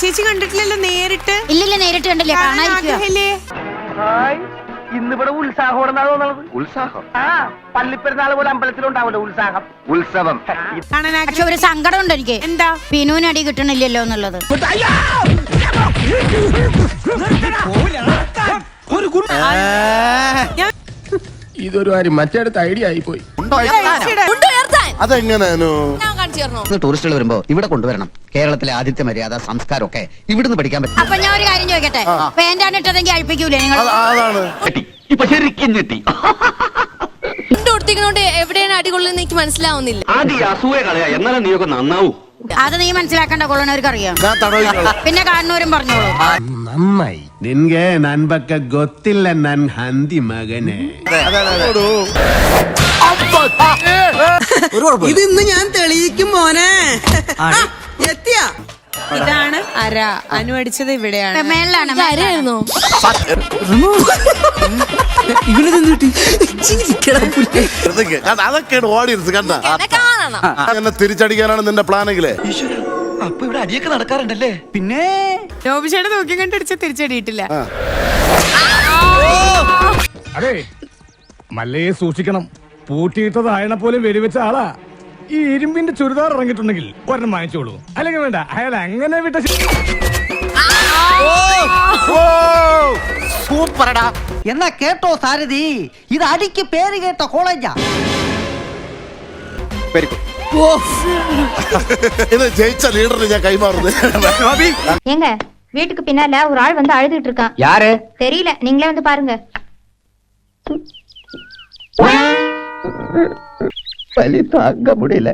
ചേച്ചി കണ്ടിട്ടില്ലല്ലോ നേരിട്ട്? ഇല്ലില്ല നേരിട്ട് കണ്ടില്ലേ. കാണാൻ കാണാതിരിക്കുക ആഗ്രഹമില്ലേ? ഇന്നിവിടെ ഉത്സാഹം ഉത്സാഹം? ആ പള്ളിപ്പെരുന്നാൾ പോലെ അമ്പലത്തിലുണ്ടാവല്ലോ ഉത്സാഹം. ഉത്സവം. കാണാൻ പക്ഷെ ആഗ്രഹം ഒരു സങ്കടമുണ്ട് എനിക്ക്. എന്താ? പിനുവിന് അടി കിട്ടണില്ലല്ലോ എന്നുള്ളത്. ഞാൻ ഇതൊരു കാര്യം മറ്റേടത്ത് ഐഡിയ ആയി പോയി അതെങ്ങനെയാണോ ടൂറിസ്റ്റുകൾ വരുമ്പോ ഇവിടെ കൊണ്ടുവരണം കേരളത്തിലെ ആദ്യത്തെ മര്യാദ സംസ്കാരമൊക്കെ ഇവിടുന്ന് പഠിക്കാൻ പറ്റും അപ്പൊ ഞാൻ ഒരു കാര്യം ചോദിക്കട്ടെ പാന്റാണ് ഇട്ടതെങ്കിൽ അഴിപ്പിക്കൂലേ നിങ്ങൾ അതാണ് ഇപ്പൊ ശരിക്കും ഞെട്ടി കൊടുത്തിരിക്കണോണ്ട് എവിടെയാണ് അടികൊള്ളുന്നത് എനിക്ക് മനസ്സിലാവുന്നില്ല ആദ്യ അസൂയ കളയാ എന്നാലും നീയൊക്കെ നന്നാവൂ അത് നീ മനസ്സിലാക്കേണ്ട കൊള്ളണവർക്ക് അറിയാം ഞാൻ തടവിക്കോളാം പിന്നെ കാണുന്നവരും പറഞ്ഞോളൂ ನಮ್ಮೈ ನಿನ್ಗೆ ನನ್ ಬಗ್ಗೆ ಗೊತ್ತಿಲ್ಲ ನನ್ ಹಂದಿ ಮಗನೇ ഇത് ഇന്ന് ഞാൻ തെളിയിക്കും മോനെ. എത്തിയാ. ഇതാണ് അര. അനു അടിച്ചത് ഇവിടെയാണ്. മേളിലാണ് അതൊക്കെയാണ് കണ്ട. എന്നെ കാണണം. എന്നെ തിരിച്ചടിക്കാനാണ് നിന്റെ പ്ലാനെങ്കിലേ. അപ്പൊ ഇവിടെ അടിയൊക്കെ നടക്കാറുണ്ടല്ലേ? പിന്നെ? നോബിച്ചേട്ടൻ നോക്കി കണ്ടടിച്ച തിരിച്ചടിയിട്ടില്ല. അതെ മല്ലയെ സൂക്ഷിക്കണം. പൂട്ടിയിട്ടതായണ പോലും വെടിവെച്ച ആളാ ഈ ഇരുമ്പിന്റെ ചുരിദാർ ഇറങ്ങിയിട്ടുണ്ടെങ്കിൽ ഒരെണ്ണം വാങ്ങിച്ചോളൂ അല്ലെങ്കിൽ വേണ്ട അയാൾ അങ്ങനെ വിട്ട ശ- സൂപ്പറടാ എന്നാ കേട്ടോ സാരഥി ഇത് അടിക്ക് പേര് കേട്ട കോളേജാ ഇത് ജയിച്ച ലീഡറിന് ഞാൻ കൈമാറുന്നത് ஏங்க வீட்டுக்கு பின்னால ஒரு ஆள் வந்து அழுதுட்டு இருக்கான் யாரு தெரியல நீங்களே வந்து பாருங்க வலி தாங்க முடியல.